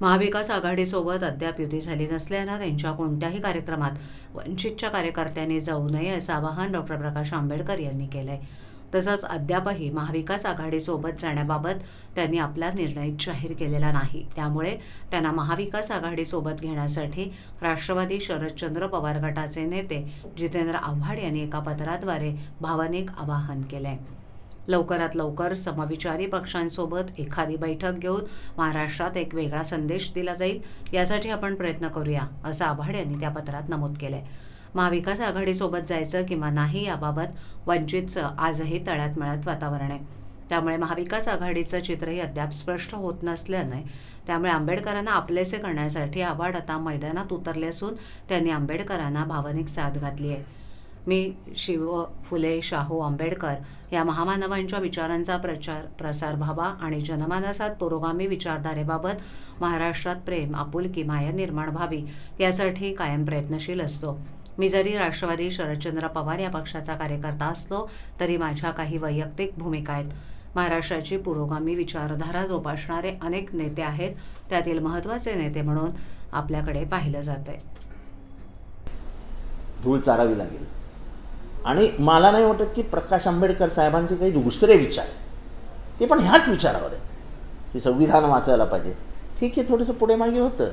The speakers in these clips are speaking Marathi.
महाविकास आघाडीसोबत अद्याप युती झाली नसल्यानं त्यांच्या कोणत्याही कार्यक्रमात वंचितच्या कार्यकर्त्यांनी जाऊ नये असं आवाहन डॉक्टर प्रकाश आंबेडकर यांनी केलंय. तसंच अद्यापही महाविकास आघाडीसोबत जाण्याबाबत त्यांनी आपला निर्णय जाहीर केलेला नाही. त्यामुळे त्यांना महाविकास आघाडीसोबत घेण्यासाठी राष्ट्रवादी शरदचंद्र पवार गटाचे नेते जितेंद्र आव्हाड यांनी एका पत्राद्वारे भावनिक आवाहन केलंय. लवकरात लवकर समविचारी पक्षांसोबत एखादी बैठक घेऊन महाराष्ट्रात एक वेगळा संदेश दिला जाईल यासाठी आपण प्रयत्न करूया असं आव्हाड यांनी त्या पत्रात नमूद केलंय. महाविकास आघाडीसोबत जायचं किंवा नाही याबाबत वंचितचं आजही तळ्यात मळ्यात वातावरण आहे. त्यामुळे महाविकास आघाडीचं चित्रही अद्याप स्पष्ट होत नसल्याने त्यामुळे आंबेडकरांना आपलेसे करण्यासाठी आव्हाड आता मैदानात उतरले असून त्यांनी आंबेडकरांना भावनिक साथ घातली आहे. मी शिव फुले शाहू आंबेडकर या महामानवांच्या विचारांचा प्रचार प्रसार व्हावा आणि जनमानसात पुरोगामी विचारधारेबाबत महाराष्ट्रात प्रेम आपुलकी माया निर्माण व्हावी यासाठी कायम प्रयत्नशील असतो. मी जरी राष्ट्रवादी शरदचंद्र पवार या पक्षाचा कार्यकर्ता असलो तरी माझ्या काही वैयक्तिक भूमिका आहेत. महाराष्ट्राची पुरोगामी विचारधारा जोपासणारे अनेक नेते आहेत त्यातील महत्त्वाचे नेते म्हणून आपल्याकडे पाहिलं जात आहे धूळ चारावी लागेल. आणि मला नाही वाटत की प्रकाश आंबेडकर साहेबांचे काही दुसरे विचार. ते पण ह्याच विचारावर आहे की संविधान वाचायला पाहिजे. ठीक आहे थोडंसं पुढे मागे होतं.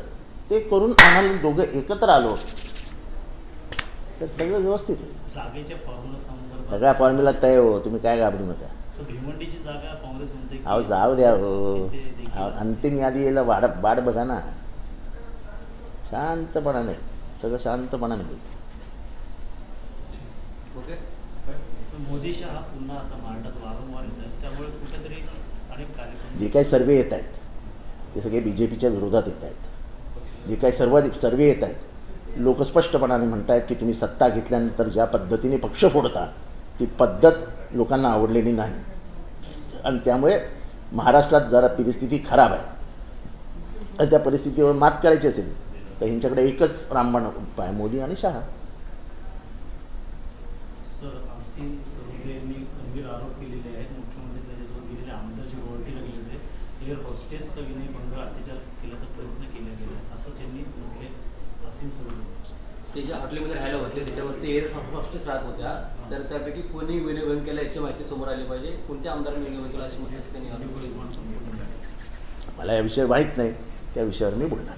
ते करून आम्हाला दोघं एकत्र आलो. तर सगळं व्यवस्थित होईल सगळ्या फॉर्म्युला तय हो. तुम्ही काय घाबरू नका. अहो जाऊ द्या हो. अंतिम यादी यायला वाढ वाढ बघा ना. शांतपणाने. सगळं शांतपणाने बोलतो. ओके. मोदी शहा पुन्हा आता महाराष्ट्रात वारंवार येत आहेत. त्यामुळे कुठेतरी अनेक कार्यक्रम जे काही सर्वे येत आहेत ते सगळे बी जे पीच्या विरोधात येत आहेत. जे काही सर्व सर्वे येत आहेत लोक स्पष्टपणाने म्हणत आहेत की तुम्ही सत्ता घेतल्यानंतर ज्या पद्धतीने पक्ष फोडता ती पद्धत लोकांना आवडलेली नाही. आणि त्यामुळे महाराष्ट्रात जरा परिस्थिती खराब आहे. आणि त्या परिस्थितीवर मात करायची असेल तर ह्यांच्याकडे एकच रामबाण उपाय मोदी आणि शहा. सर असीम सरोदे यांनी गंभीर आरोप केलेले आहेत. मुख्यमंत्री त्याच्यासोबत गेलेले आमदारची ओळखीला गेले होते. एअर हॉस्टेसचा विनयभंग अत्याचार केल्याचा प्रयत्न केला गेला असं त्यांनी म्हटले असीम सरोदे ते जे हॉटेलमध्ये राहायला होते त्याच्यावरती एअर हॉस्टेस राहत होत्या. तर त्यापैकी कोणी विनयभंग केला याची माहिती समोर आली पाहिजे. कोणत्या आमदारांनी विनयभंग केला अशी माहिती त्यांनी मला या विषय माहीत नाही. त्या विषयावर मी बोलणार